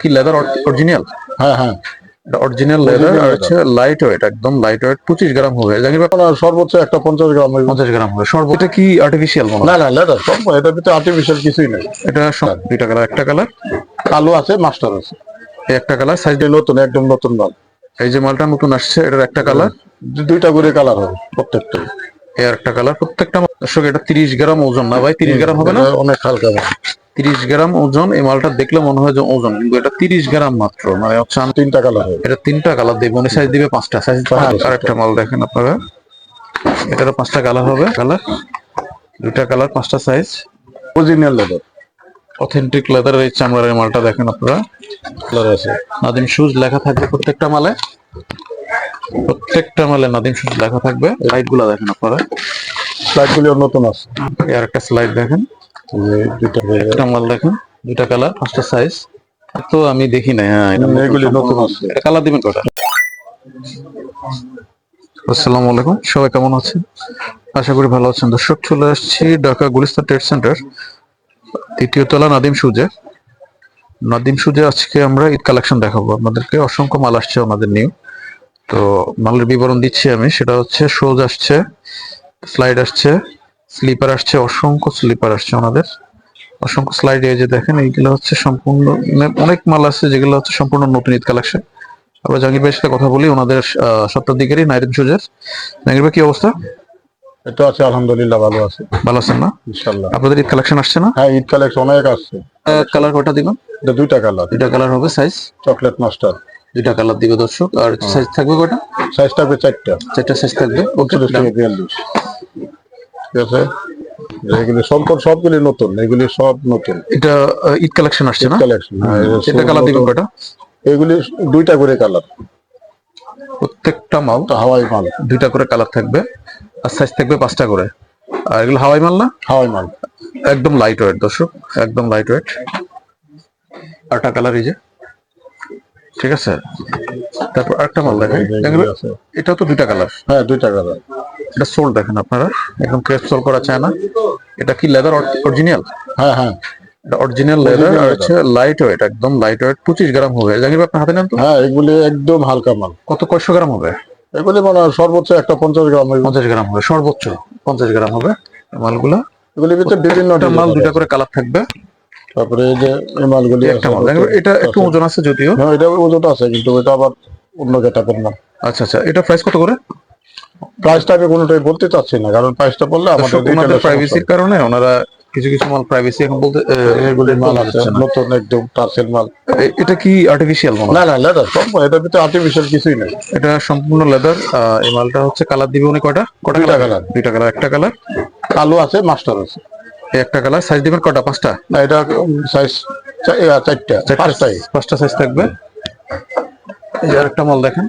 কি leather original হ্যাঁ হ্যাঁ। অরিজিনাল লেদার আর হচ্ছে লাইট ওয়েট একদম লাইট ওয়েট পঁচিশ গ্রাম হবে। ভাই সর্বোচ্চ একটা পঞ্চাশ গ্রাম। পঞ্চাশ গ্রাম হবে। সর্ব এটা কি আর্টিফিশিয়াল না না লেদার সব এটার ভিতরে আর্টিফিশিয়াল কিছুই নেই। এটা সব দুইটা কালার একটা কালার কালো আছে মাস্টার আছে। এই একটা কালার সাইজ নতুন একদম নতুন মাল। এই যে মালটা নতুন আসছে এটার একটা কালার দুইটা করে কালার হবে প্রত্যেকটা। এর একটা কালার প্রত্যেকটা দর্শক এটা তিরিশ গ্রাম ওজন না ভাই? তিরিশ গ্রাম হবে না? অনেক হালকা তিরিশ গ্রাম ওজন এই মালটা দেখলে মনে হয় যে ওজন কিন্তু এটা তিরিশ গ্রাম মাত্র মানে হচ্ছে তিনটা কালার এটা তিনটা কালার দেবে উনি সাইজ দিবে পাঁচটা সাইজ আর একটা মাল দেখেন আপনারা। এটারও পাঁচটা কালার হবে। কালার দুইটা কালার পাঁচটা সাইজ অরিজিনাল লেদার অথেন্টিক লেদারের এই চামড়ার মালটা দেখেন আপনারা। কালার আছে। নাদিম শুজ লেখা থাকবে প্রত্যেকটা মালে। প্রত্যেকটা মালে নাদিম শুজ লেখা থাকবে। লাইটগুলা দেখেন আপনারা। স্লাইড গুলিও নতুন আছে। আর একটা স্লাইড দেখেন। দুইটা একটা মাল দেখেন দুইটা কালার পাঁচটা সাইজ তো আমি দেখি নাই হ্যাঁ এগুলি নতুন আছে। এটা কালার দিবেন কটা? আসসালামু আলাইকুম সবাই কেমন আছেন? আশা করি ভালো আছেন। দর্শক চলে আসছি ঢাকা গুলিস্তান ট্রেড সেন্টার তৃতীয় তলা নাদিম সুজে। নাদিম সুজে আজকে আমরা ঈদ কালেকশন দেখাবো। আপনাদেরকে অসংখ্য মাল আসছে আমাদের নিউ। তো মালের বিবরণ দিচ্ছি আমি সেটা হচ্ছে শোজ আসছে স্লাইড আসছে স্লিপার আসছে অসংখ্য স্লিপার আসছে ওনাদের। অসংখ্য স্লাইড এই যে দেখেন এইগুলো হচ্ছে সম্পূর্ণ মানে অনেক মাল আছে যেগুলো হচ্ছে সম্পূর্ণ নতুন ঈদ কালেকশন আমরা জাহাঙ্গীর ভাইয়ের সাথে কথা বলি ওনাদের দিকেরই নাইরেন সুজের জাহাঙ্গীর ভাই কি অবস্থা? এটা আছে আলহামদুলিল্লাহ ভালো আছে। ভালো আছেন না? ইনশাল্লাহ আপনাদের ঈদ কালেকশন আসছে না? হ্যাঁ ঈদ কালেকশন অনেক আসছে। কালার কটা দিবেন? এটা দুইটা কালার দুইটা কালার হবে সাইজ চকলেট মাস্টার দুইটা কালার দিবে দর্শক আর সাইজ থাকবে কটা সাইজ থাকবে চারটা। চারটা সাইজ থাকবে। বিয়াল্লিশ। ঠিক আছে? এগুলি সম্পদ সবগুলি নতুন এগুলি সব নতুন। এটা ঈদ কালেকশন আসছে না? কালেকশন এটা কালার দিবেন কটা এগুলি দুইটা করে কালার। প্রত্যেকটা মাল? হাওয়াই মাল। দুইটা করে কালার থাকবে আর সাইজ থাকবে পাঁচটা করে। আর এগুলো হাওয়াই মাল না? হাওয়াই মাল। একদম লাইট ওয়েট দর্শক একদম লাইট ওয়েট আরেকটা কালার এই যে। ঠিক আছে? তারপর আরেকটা মাল দেখেন এটা তো দুইটা কালার। হ্যাঁ দুইটা কালার। এটা সোল দেখেন আপনারা একদম ক্রেপ সোল করা চায় না এটা কি লেদার অরিজিনাল হ্যাঁ হ্যাঁ। এটা অরিজিনাল লেদার আর হচ্ছে লাইট ওয়েট একদম লাইট ওয়েট পঁচিশ গ্রাম হবে। জাকির আপনার হাতে নেন তো? হ্যাঁ এগুলি একদম হালকা মাল। কত কয়শো গ্রাম হবে? এগুলি মানে সর্বোচ্চ একটা পঞ্চাশ গ্রাম। হইব। পঞ্চাশ গ্রাম হবে সর্বোচ্চ পঞ্চাশ গ্রাম হবে মালগুলা। এগুলির ভিতরে বিভিন্ন মাল আছে। করে কালার থাকবে। তারপরে এই যে এই মালগুলি একটা মাল। এটা একটু ওজন আছে যদিও। হ্যাঁ এটা ওজন আছে কিন্তু ওইটা আবার অন্য ক্যাটাগরির মাল। আচ্ছা আচ্ছা। এটা প্রাইস কত করে? প্রাইসটা আমি কোনোটাই বলতে চাচ্ছি না কারণ প্রাইসটা বললে আমাদের ওনাদের প্রাইভেসির কারণে ওনারা কিছু কিছু মাল প্রাইভেসি এখন বলতে এগুলি মাল আছে নতুন একদম টার্সেল মাল। এটা কি আর্টিফিশিয়াল হয়? না না লেদার সব এটার ভিতরে আর্টিফিশিয়াল কিছুই নেই। এটা সম্পূর্ণ লেদার এই মালটা হচ্ছে কালার দিবে উনি কয়টা? কটা কালার দুইটা কালার একটা কালার কালো আছে মাস্টার আছে। একটা কালার সাইজ দিবেন কটা? পাঁচটা? না এটা সাইজ চারটা পাঁচটাই। পাঁচটা সাইজ থাকবে। এই আরেকটা মাল দেখেন।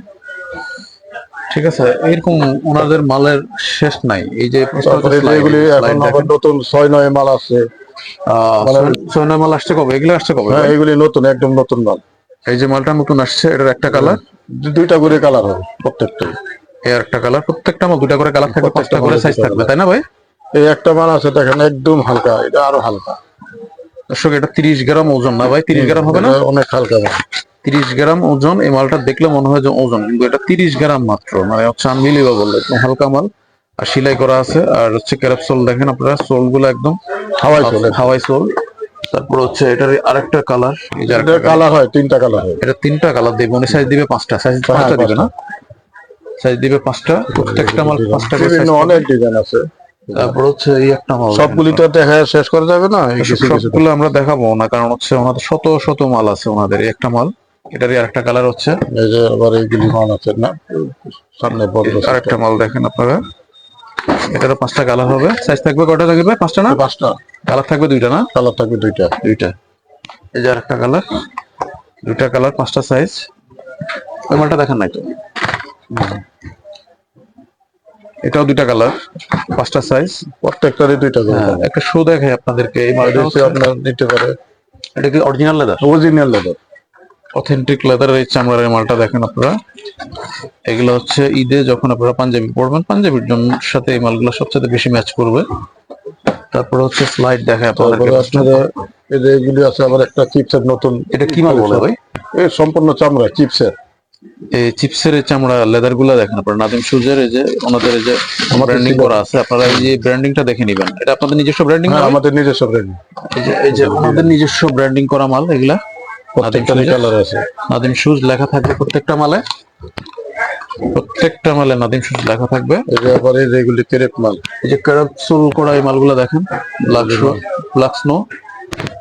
ঠিক আছে এরকম ওনাদের মালের শেষ নাই। এই যে এগুলি এখন আবার নতুন ছয় নয় মাল আছে ছয় নয় মাল আসছে কবে? এগুলো আসছে কবে? হ্যাঁ এগুলি নতুন একদম নতুন মাল। এই যে মালটা নতুন আসছে এটার একটা কালার? দুইটা করে কালার হবে প্রত্যেকটাই। এই একটা কালার প্রত্যেকটা মাল দুটা করে কালার থাকবে পাঁচটা করে সাইজ থাকবে তাই না ভাই? এই একটা মাল আছে দেখেন একদম হালকা এটা আরও হালকা। দর্শক এটা তিরিশ গ্রাম ওজন না ভাই? তিরিশ গ্রাম হবে না? অনেক হালকা তিরিশ গ্রাম ওজন এই মালটা দেখলে মনে হয় যে ওজন কিন্তু এটা তিরিশ গ্রাম মাত্র। মানে হচ্ছে আনবিলিভেবল একদম হালকা মাল আর সেলাই করা আছে আর হচ্ছে ক্যারাপ সোল দেখেন আপনারা সোলগুলো একদম হাওয়াই চলে হাওয়াই সোল। তারপর হচ্ছে এটার আরেকটা কালার এটা কালার। হয় তিনটা কালার হয়। এটা তিনটা কালার দেবে উনি সাইজ দিবে পাঁচটা সাইজ পাঁচটা দিবে না? সাইজ দিবে পাঁচটা প্রত্যেকটা মাল পাঁচটা করে বিভিন্ন অনেক ডিজাইন আছে। তারপর হচ্ছে এই একটা মাল সবগুলি তো দেখা শেষ করা যাবে না? সবগুলো আমরা দেখাবো না কারণ হচ্ছে ওনাদের শত শত মাল আছে ওনাদের একটা মাল। এটারই আরেকটা কালার হচ্ছে। এই যে আবার এইগুলি মাল আছে না সামনে বন্ধ আরেকটা মাল দেখেন আপনারা। এটারও পাঁচটা কালার হবে। সাইজ থাকবে কয়টা থাকবে পাঁচটা না? পাঁচটা। কালার থাকবে দুইটা না? কালার থাকবে দুইটা। দুইটা। এই যে আরেকটা কালার দুইটা কালার পাঁচটা সাইজ ওই মালটা দেখেন নাই তো? এটাও দুইটা কালার পাঁচটা সাইজ প্রত্যেকটারই দুইটা করে একটা শো দেখাই আপনাদেরকে। এই মালটা আপনার নিতে পারে। এটা কি original leather original leather authentic leather এই চামড়ার এই মালটা দেখেন আপনারা। এগুলো হচ্ছে ঈদে যখন আপনারা পাঞ্জাবি পরবেন পাঞ্জাবির জন্য সাথে এই মালগুলো সবচেয়ে বেশি ম্যাচ করবে। তারপর হচ্ছে স্লাইড আপনারা এই যে এগুলি আছে আবার একটা চিপসের নতুন। এটা কি মাল বলে ভাই? এই সম্পূর্ণ চামড়া চিপসের এই চিপসের চামড়া লেদারগুলা দেখেন আপনারা। নাদিম এই যে ওনাদের এই যে আমাদের ব্র্যান্ডিং করা আছে। আপনারা এই যে ব্র্যান্ডিংটা দেখে নেবেন। এটা আপনাদের নিজস্ব ব্র্যান্ডিং আমাদের নিজস্ব ব্র্যান্ডিং এই যে এই যে ওনাদের নিজস্ব ব্র্যান্ডিং করা মাল এগুলা। কালার আছে। নাদিম শুজ লেখা থাকবে প্রত্যেকটা মালে? প্রত্যেকটা মালে নাদিম শুজ লেখা থাকবে? এই যে আবার এগুলি ক্রেপ মাল। এই যে ক্যারাপসুল করা এই মালগুলো দেখেন লাক্সো লাক্সনো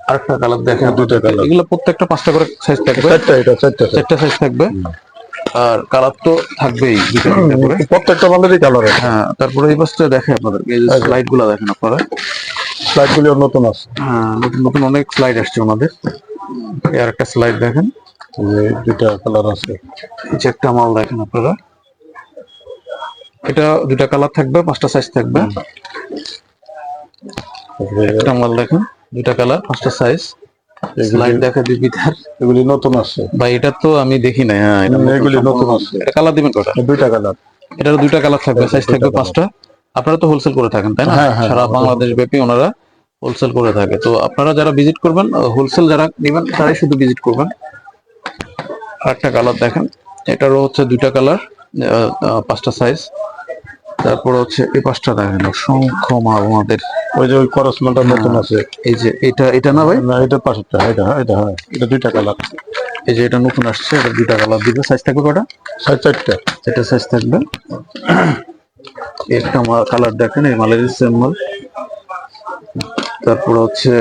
আরেকটা কালার দেখেন। দুটো colour। এগুলো প্রত্যেকটা পাঁচটা করে সাইজ থাকবে। চারটা এটা চারটা চারটা সাইজ থাকবে। আর কালার তো থাকবেই প্রত্যেকটা মালেরই কালার আছে। হ্যাঁ তারপরে এই পাশটা দেখে আপনাদের এই যে স্লাইডগুলা দেখেন আপনারা। স্লাইড গুলিও নতুন আছে। হ্যাঁ নতুন নতুন অনেক স্লাইড আসছে এই আর একটা স্লাইড দেখেন। যে দুইটা কালার আছে। যে একটা মাল দেখেন আপনারা। এটা দুটা কালার থাকবে পাঁচটা সাইজ থাকবে। একটা মাল দেখেন দুটা কালার পাঁচটা সাইজ স্লাইড দেখে এগুলি নতুন আছে। ভাই এটা তো আমি দেখি নাই হ্যাঁ এগুলি নতুন কালার দিবেন কটা? দুইটা কালার এটার দুইটা কালার থাকবে সাইজ থাকবে পাঁচটা। আপনারা তো হোলসেল করে থাকেন তাই না? হ্যাঁ, হ্যাঁ, সারা বাংলাদেশ ব্যাপী ওনারা হোলসেল করে থাকে। তো আপনারা যারা ভিজিট করবেন হোলসেল যারা নেবেন তারাই শুধু ভিজিট করবেন। আরেকটা কালার দেখেন। এটারও হচ্ছে দুইটা কালার পাঁচটা সাইজ তারপর হচ্ছে এই পাঁচটা দেখেন অসংখ্য মাল আমাদের ওই যে ওই করস মালটা নতুন আছে। এই যে এটা এটা না ভাই? না এটা পাশেরটা এটা হ্যাঁ এটা হ্যাঁ এটা দুইটা কালার এই যে এটা নতুন আসছে এটা দুইটা কালার দিবে। সাইজ থাকবে কটা? সাড়ে চারটা। এটা সাইজ থাকবে। একটা মাল কালার দেখেন এই মালের সেম মাল। তারপর হচ্ছে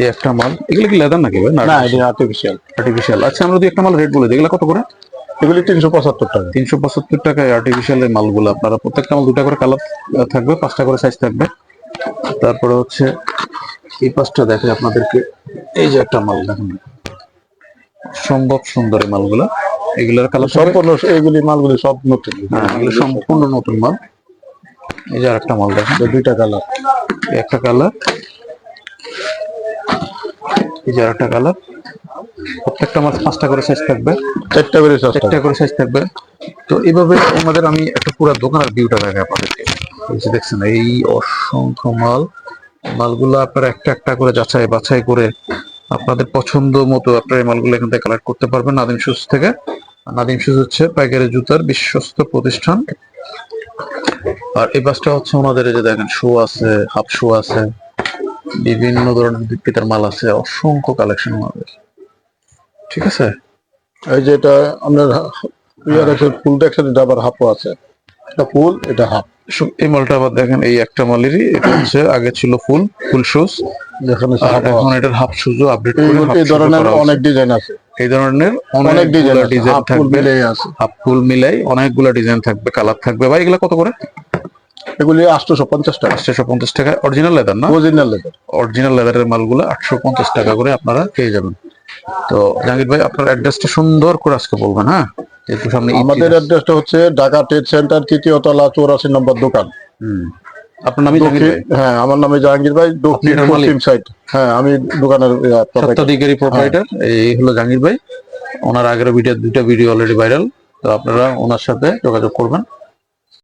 এই একটা মাল। এগুলো কি লেদার নাকি ভাই? না না এটা আর্টিফিশিয়াল আর্টিফিশিয়াল আচ্ছা আমরা যদি একটা মাল রেট বলে দিই। এগুলো কত করে? এগুলি তিনশো পঁচাত্তর টাকা। তিনশো পঁচাত্তর টাকায় আর্টিফিশিয়াল এই মালগুলো আপনারা প্রত্যেকটা মাল দুটা করে কালার থাকবে পাঁচটা করে সাইজ থাকবে। তারপরে হচ্ছে এই পাঁচটা দেখে আপনাদেরকে এই যে একটা মাল দেখেন। সম্ভব সুন্দর এই মালগুলো। এগুলোর কালার সম্পূর্ণ এইগুলি মালগুলি সব নতুন। হ্যাঁ এগুলো সম্পূর্ণ নতুন মাল। এই যে আরেকটা মাল দেখেন দুইটা কালার একটা কালার এই যে আরেকটা কালার প্রত্যেকটা মাছ পাঁচটা করে সাইজ থাকবে। চারটা করে চারটা করে সাইজ থাকবে। তো এইভাবে আমাদের আমি একটা পুরো দোকানের ভিউটা দেখে আপনাদেরকে। এই যে দেখছেন এই অসংখ্য মাল। মালগুলো আপনারা একটা একটা করে যাচাই বাছাই করে আপনাদের পছন্দ মতো আপনারা এই মালগুলো এখান থেকে কালেক্ট করতে পারবেন নাদিম শুজ থেকে। নাদিম শুজ হচ্ছে পাইকারি জুতার বিশ্বস্ত প্রতিষ্ঠান। আর এই বাসটা হচ্ছে ওনাদের যে দেখেন শু আছে হাফ শু আছে বিভিন্ন ধরনের বিক্রেতার মাল আছে অসংখ্য কালেকশন আমাদের ঠিক আছে? এই যে এটা আপনার ইয়ার আছে ফুল দেখছেন এটা আবার হাফও আছে। এটা ফুল এটা হাফ। এই মালটা আবার দেখেন এই একটা মালেরই এটা হচ্ছে আগে ছিল ফুল ফুল শুজ যেখানে এখন এটার হাফ শুজও আপডেট করে এই ধরনের অনেক ডিজাইন আছে। এই ধরনের অনেক ডিজাইন থাকবে। হাফ ফুল মিলাই অনেকগুলো ডিজাইন থাকবে কালার থাকবে। ভাই এগুলা কত করে? এগুলি আটশো পঞ্চাশ টাকা। আটশো পঞ্চাশ টাকা অরিজিনাল লেদার না? অরিজিনাল লেদার অরিজিনাল লেদারের মালগুলো আটশো পঞ্চাশ টাকা করে আপনারা পেয়ে যাবেন। তো জাহাঙ্গীর ভাই আপনার অ্যাড্রেসটা সুন্দর করে আজকে বলবেন হ্যাঁ? একটু সামনে আমাদের। অ্যাড্রেসটা হচ্ছে ঢাকা ট্রেড সেন্টার তৃতীয় তলা চৌরাশি নম্বর দোকান। হুম। আপনার নামই হ্যাঁ আমার নামে জাহাঙ্গীর ভাই দক্ষিণ পশ্চিম সাইড হ্যাঁ আমি দোকানের ইয়া, সত্যাধিকারী প্রোপাইটার এই হলো জাহাঙ্গীর ভাই। ওনার আগের ভিডিও দুইটা ভিডিও অলরেডি ভাইরাল তো আপনারা ওনার সাথে যোগাযোগ করবেন।